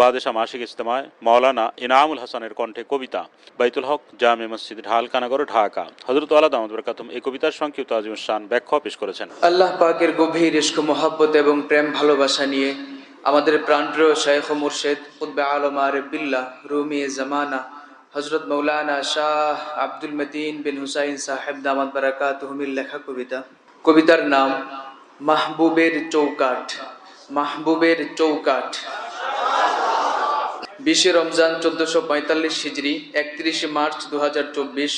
বাদেশা মাসিক ইজতেমায় মৌলানা ইনামুল হাসানের কণ্ঠে কবিতা। বাইতুল হক জামে মসজিদ ঢালকানগর ঢাকা। হজরত আহমদ বরকাতুম এই কবিতার সংক্ষিপ্ত আজিমুস শান ব্যাখ্যা পেশ করেছেন। আল্লাহ পাকের গভীর ইস্ক মোহাব্বত এবং প্রেম ভালোবাসা নিয়ে আমাদের প্রাণপ্রিয় শেখ মুর্শেদ উদ্বে আলম আরবিল্লাহ রুমি জামানা হজরত মৌলানা শাহ আব্দুল মতিন বিন হুসাইন সাহেব দামাত বারাকাত লেখা কবিতা। কবিতার নাম মাহবুবের চৌকাঠ মাহবুবের চৌকাঠ। বিশে রমজান চোদ্দশো পঁয়তাল্লিশ হিজড়ি একত্রিশে মার্চ দুহাজার চব্বিশ,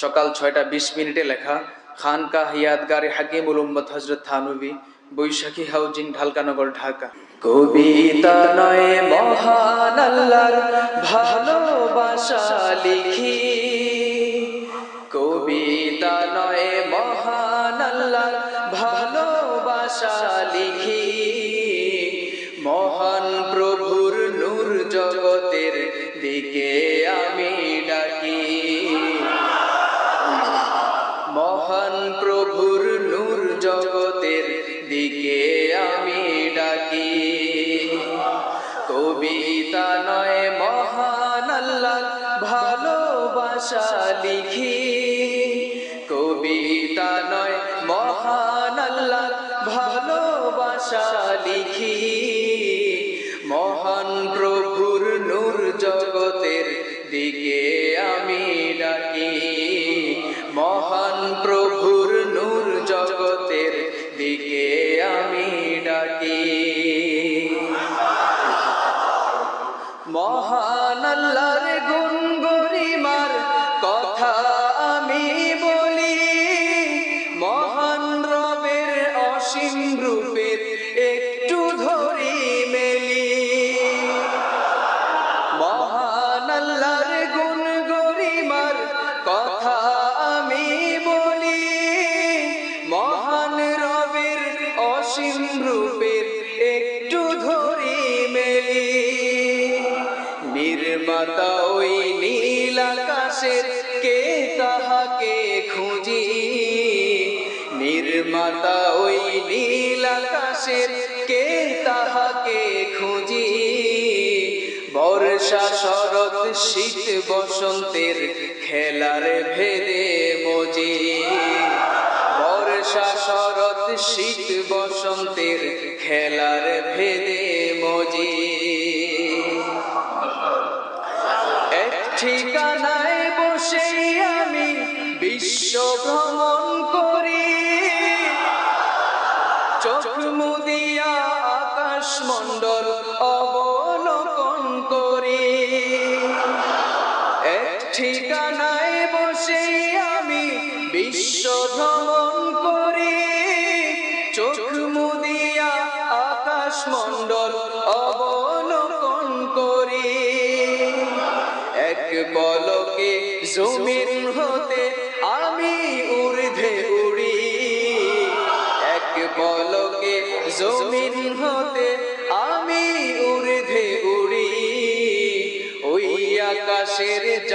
সকাল ছয়টা বিশ মিনিটে লেখা খানকা হিয়াদগারে হাকিমুল উম্মদ হজরত থানবী বৈশাখী হাউজিং ঢালকানগর, ঢাকা। কবিতা নয়, মহান আল্লাহর ভালোবাসা লিখি। কবিতা নয়, মহান আল্লাহর ভালোবাসা লিখি। জগতের দিকে আমি ডাকি। মহান প্রভুর নূর জগতের দিকে আমি ডাকি। কবিতা নয়, মহান আল্লাহ ভালোবাসা লিখি। কবিতা নয়, মহান আল্লাহ ভালোবাসা লিখি। মহান প্রভুর বর্ষা শরৎ শীত বসন্তের খেলার ভেদে মজি। বর্ষা শরৎ শীত বসন্তের খেলার ভেদে মজি। এক ঠিকানায় বসে আমি বিশ্ব ভ্রমণ করি। চোখ মুদিয়া আকাশ মণ্ডল অবলোকন আকাশের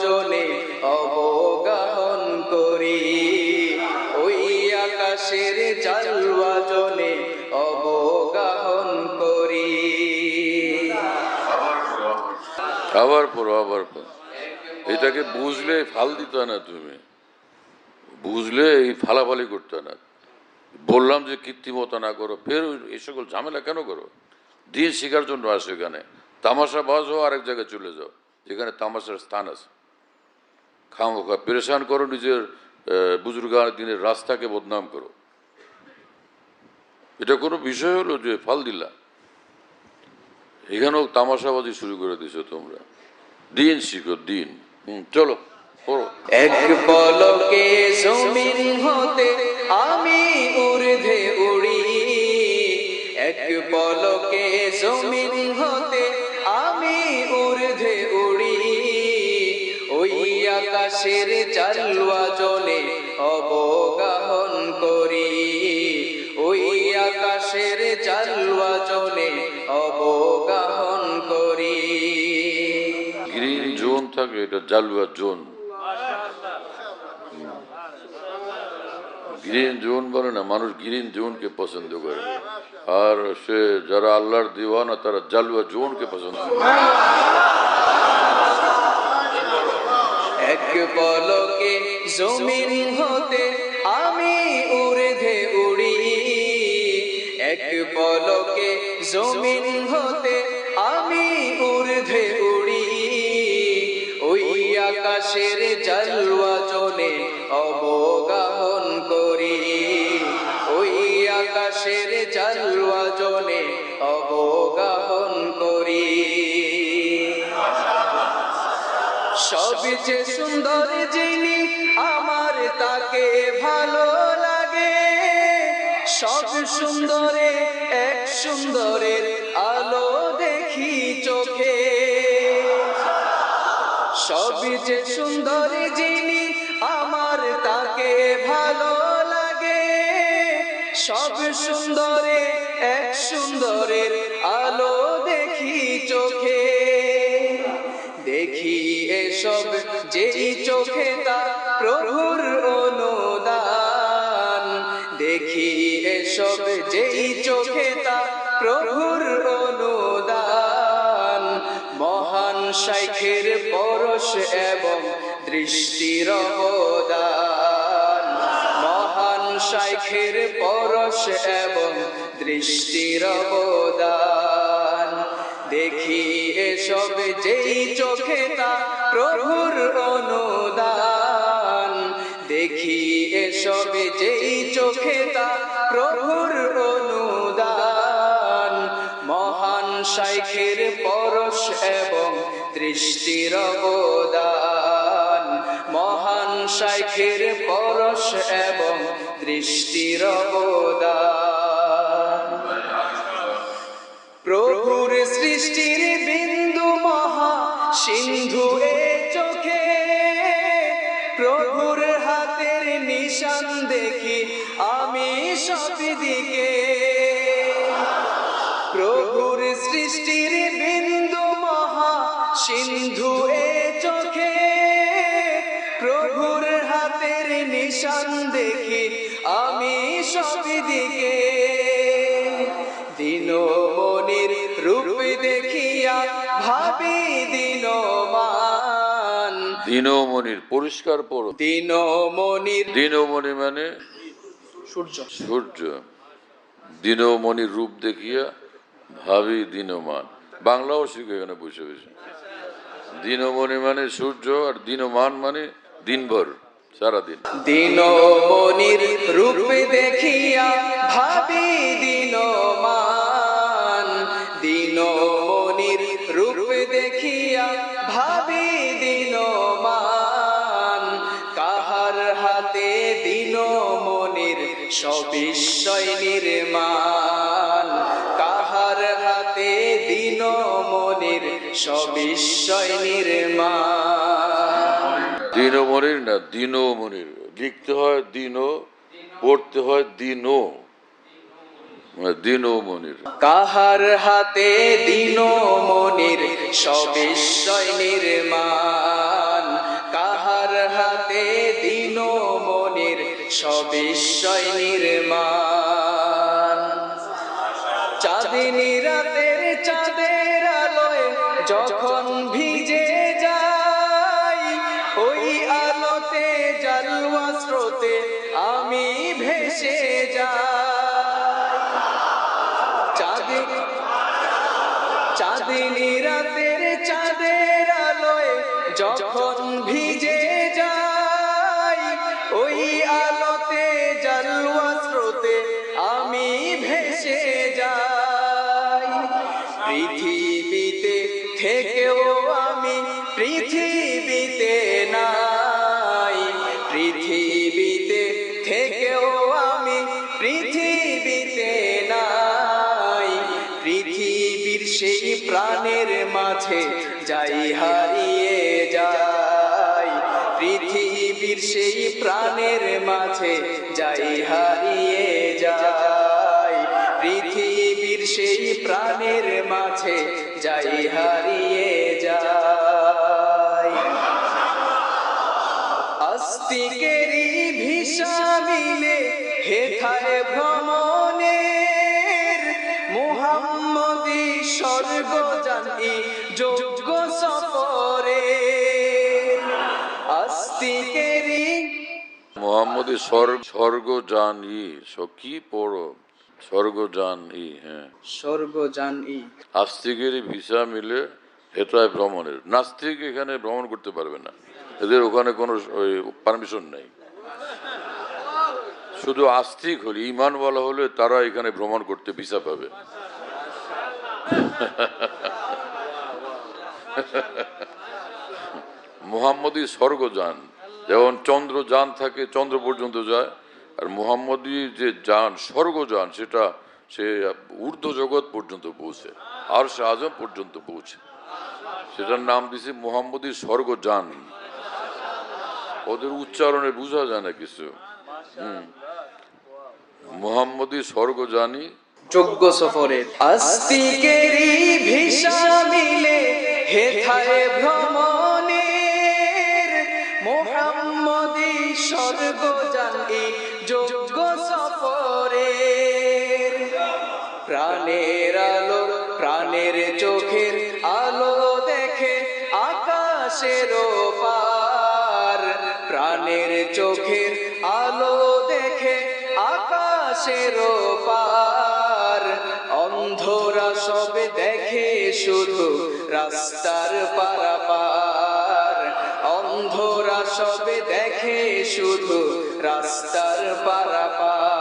জলে অবগাহন করি। ওই আকাশের জলে অবগাহন করি। আবার পড়ো আবার পড়ো। এটাকে বুঝলে ফাল দিত না তুমি। বুঝলে এই ফালাফালি করতে না। বললাম যে কৃত্রিমতা না করো, ফের এই সকল ঝামেলা কেন করো? দিয়ে শেখার জন্য আসো এখানে। তামাশা বাজো আরেক জায়গায় চলে যাও। যেখানে তামাশার স্থান আছে। খামোখা পেরেশান করো, নিজের বুজুর্গার দিনের রাস্তাকে বদনাম করো। এটা কোনো বিষয় হলো যে ফাল দিলা এখানেও তামাশাবাজি শুরু করে দিছো তোমরা। দিন শিখো, দিন। হুম, চলো এক আমি উড়ি। এক পলকে জমিন হতে আমি উর্ধে উড়ি, ওই আকাশের চালুয়া জলে অবগাহন করি। ওই আকাশের চালুয়া জলে অবগাহন করি। গ্রিন জোন থাকে, এটা জালুয়া জোন। গ্রিন জোন বলে না, মানুষ গ্রিন জোনকে পছন্দ করে। আর সে যারা আল্লাহর দিওয়ানা, তারা জালুয়া জোনকে পছন্দ করে। আমি উড়ে উড়ি। এক পলকে জমিন হতে আমি উড়ে উড়ি। ওই আকাশের জালুয়া আকাশের জালুয়া জনে অবগাহন করি। সবচেয়ে সুন্দর যিনি আমার তাকে ভালো লাগে, সব সুন্দরে এক সুন্দরের সুন্দরে, এক সুন্দরের আলো দেখি চোখে। দেখি এসব যেই চোখে তা প্রভুর অনুদান। দেখি এসব যেই চোখে তা প্রভুর অনুদান। মহান শাইখের পরশ এবং দৃষ্টির অবদান শাইখের পরশ এবং দৃষ্টির অবদান। দেখি এসব যেই চোখে তা প্রভুর অনুদান। দেখি এসব যেই চোখে তা প্রভুর অনুদান। মহান শাইখের পরশ এবং দৃষ্টির অবদান। শাইখের পরশ এবং দৃষ্টির প্রভুর সৃষ্টির বিন্দু মহা সিন্ধু দিনমণির পরিষ্কার পড়ো। দিনমণির দিনমণি মানে? সূর্য। সূর্য। দিনমণির রূপ দেখিয়া ভাবি দিনমান। বাংলাও শিখে এখানে বসে বসে। দিনমণি মানে সূর্য আর দিনমান মানে দিনভর সারাদিন। দিনমণির রূপ দেখিয়া ভাবি দিনমান। দিনমণির না দিনমণির লিখতে হয় দিন পড়তে হয় দিন মনির। কাহার হাতে দিন মনির সবিশ্বয় নির্মাণ। কাহার হাতে দিন মনির সবিশ্বয় নির্মাণ। ভেসে যাই চাঁদি চাঁদিনী রাতের চাঁদের আলোয় যখন ভিজে যাই ওই আলোতে জালুয়া স্রোতে আমি ভেসে যাই। পৃথিবীতে থেকেও আমি পৃথিবীতে নাই। পৃথিবীতে থেকেও কাছে যাই, হারিয়ে যাই। আস্তিকেরি ভিসা মিলে হেথায় ভ্রমণের। মোহাম্মদি স্বর্গ জানি যোগ্য সফরে আস্তিকেরি মোহাম্মদি স্বর্গ জানি সখী পড়ো স্বর্গ ই হ্যাঁ। স্বর্গ ই। আস্তিকের ভিসা মিলে হেতায় ভ্রমণের। নাস্তিক এখানে ভ্রমণ করতে পারবে না। এদের ওখানে কোনো পারমিশন নেই। শুধু আস্তিক হলে ইমানওয়ালা হলে তারা এখানে ভ্রমণ করতে ভিসা পাবে। মোহাম্মদী স্বর্গযান। যেমন চন্দ্রযান থাকে চন্দ্র পর্যন্ত যায়। আর মোহাম্মদী যে যান, স্বর্গযান, সেটা সে ঊর্ধ্ব জগৎ পর্যন্ত পৌঁছে, আর সে আজম পর্যন্ত পৌঁছে। সেটার নাম দিছে মোহাম্মদী স্বর্গযান। ওদের উচ্চারণে বোঝা যায় না কিছু। হুম। মোহাম্মদী স্বর্গযানী। যোগ্য সফরের আস্তিকেরই ভিসা মিলে হেথায় ভ্রমণের মোহাম্মদী স্বর্গ আকাশের পার অন্ধরা সবে দেখে শুধু রাস্তার পারাপার। অন্ধরা সবে দেখে শুধু রাস্তার পারাপার।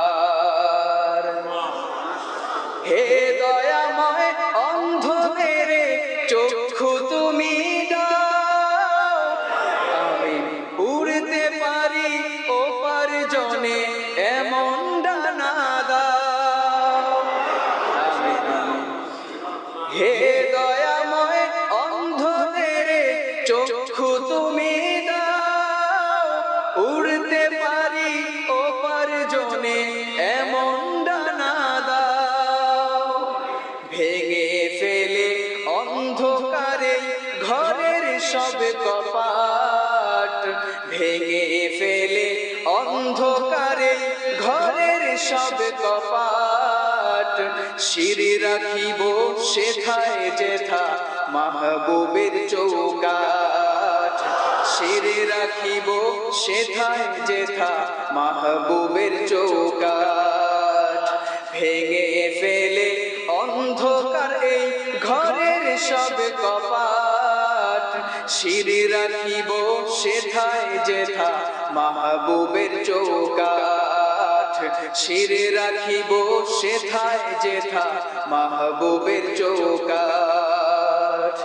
হে দয়াময় অন্ধদের চক্ষু তুমি দাও। উড়তে পারি ওপার জনে এমন ডানা দাও। ভেঙে ফেলে অন্ধকারে ঘরের সব কপাট। ভেঙে ফেলে অন্ধকারে ঘরের সব কপাট। শিরি রাখিব সেথায় যেথা মাহবুবের চৌকাট শিরে রাখিব সেথায় যেথা মাহবুবের চৌকাট ভেঙে ফেলে অন্ধকার এই ঘরের সব কপাট। শিরে রাখিব সেথায় যেথা মাহবুবের চৌকাট শিরে রাখিব সেথায় যেথা মাহবুবের চৌকাট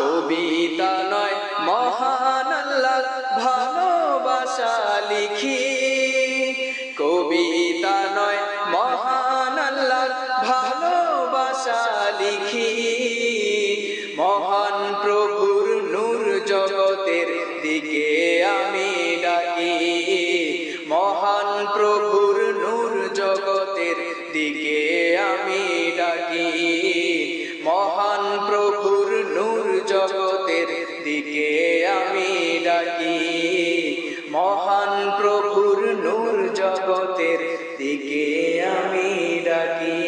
কবিতা নয়, মহান আল্লাহ ভালোবাসা লিখি। কবিতা নয়, মহান আল্লাহ ভালোবাসা লিখি। মহান প্রভুর নূর জগতের দিকে আমি ডাকি। মহান প্রভুর নূর জগতের দিকে আমি ডাকি। মহান প্রভুর নূর জগতের দিকে আমি ডাকি। মহান প্রভুর নূর জগতের দিকে আমি ডাকি।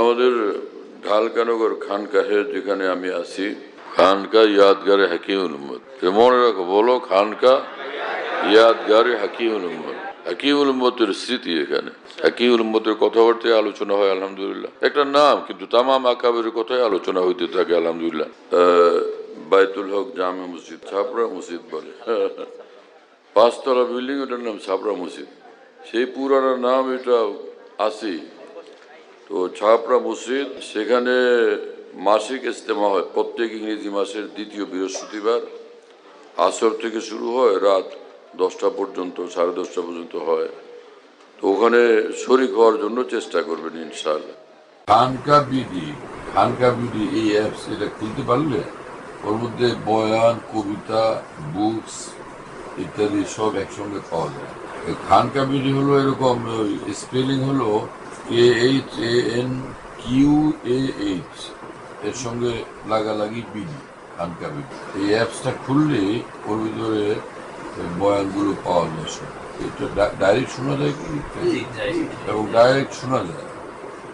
আমাদের ঢালকানগর খানকাহে যেখানে আমি আছি খানকা ইয়াদগারে হাকিমুল উম্মত। মনে রাখো, বলো খানকা ইয়াদগারে হাকিমুল উম্মত। হাকিমুল উম্মতের স্মৃতি এখানে। হাকিমুল উম্মতের কথাবার্তায় আলোচনা হয়, আলহামদুলিল্লাহ। একটা নাম, কিন্তু তামাম আকাবের কথায় আলোচনা হইতে থাকে, আলহামদুলিল্লাহ। বাইতুল হক জামে মসজিদ ছাপড়া মসজিদ বলে। পাঁচতলা বিল্ডিং, ওটার নাম ছাপড়া মসজিদ। সেই পুরানোর নাম এটা আসি তো ছাপড়া মসজিদ, সেখানে মাসিক ইজতেমা হয়। প্রত্যেক ইংরেজি মাসের দ্বিতীয় বৃহস্পতিবার। আসর থেকে শুরু হয়, রাত দশটা পর্যন্ত, সাড়ে দশটা পর্যন্ত হয়। তো ওখানে শরিক হওয়ার জন্য চেষ্টা করবেন, ইনশাআল্লাহ। খানকা বিডি খানকা বিডি এই অ্যাপস এটা খুলতে পারলে ওর মধ্যে বয়ান, কবিতা বুকস ইত্যাদি সব একসঙ্গে পাওয়া যায়। খানকা বিডি হলো এরকম স্পেলিং হলো A H A N Q A H এর সঙ্গে লাগালাগি বিডি খানকা বিডি এই অ্যাপসটা খুললে ওর ভিতরে বয়ানগুলো পাওয়া যায় সব। এটা ডাইরেক্ট শোনা যায় কি? এবং ডাইরেক্ট শোনা যায়।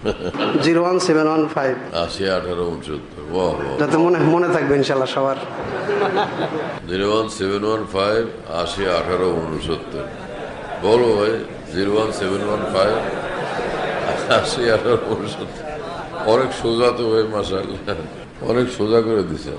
Zero one seven one five. আশি আঠারো উনসত্তর। যাতে মনে মনে থাকবে ইনশাল্লাহ সবার। Zero one seven one five আশি আঠারো উনসত্তর। বলো ভাই zero one seven one five আশি আঠারো উনসত্তর। অনেক সোজা তো ভাই মাসাল অনেক সোজা করে দিছে।